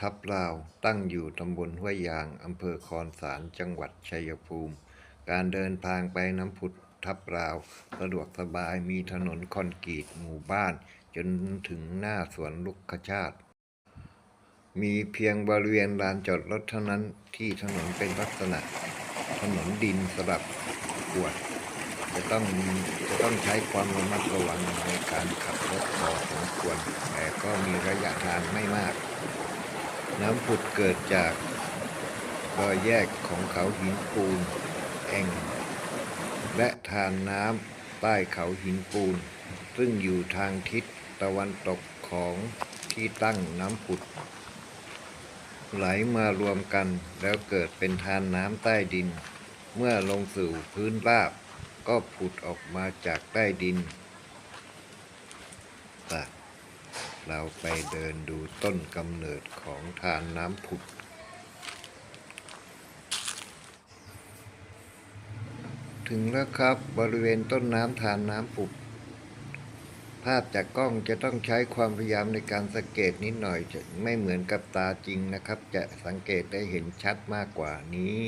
ทับลาวตั้งอยู่ตำบลห้วยยางอำเภอคอนสารจังหวัดชัยภูมิ การเดินทางไปน้ำผุดทับลาวสะดวกสบายมีถนนคอนกรีตหมู่บ้าน จนถึงหน้าสวนลุกขชาติ มีเพียงบริเวณลานจอดรถเท่านั้นที่ถนนเป็นลักษณะ ถนนดินสลับกวดจะต้องจะต้องใช้ความระมัดระวังในการขับรถพอสมควรแต่ก็มีระยะทางไม่มาก น้ำผุดเกิดจากรอยแยกของเขาหินปูน แอ่ง และทานน้ำใต้เขาหินปูน ซึ่งอยู่ทางทิศตะวันตกของที่ตั้งน้ำผุด ไหลมารวมกันแล้วเกิดเป็นทานน้ำใต้ดิน เมื่อลงสู่พื้นราบ ก็ผุดออกมาจากใต้ดินปะ เราไปเดินดูต้นกำเนิดของทานน้ำผุด ถึงแล้วครับบริเวณต้นน้ำทานน้ำผุด ภาพจากกล้องจะต้องใช้ความพยายามในการสังเกตนิดหน่อยจะไม่เหมือนกับตาจริงนะครับ จะสังเกตได้เห็นชัดมากกว่านี้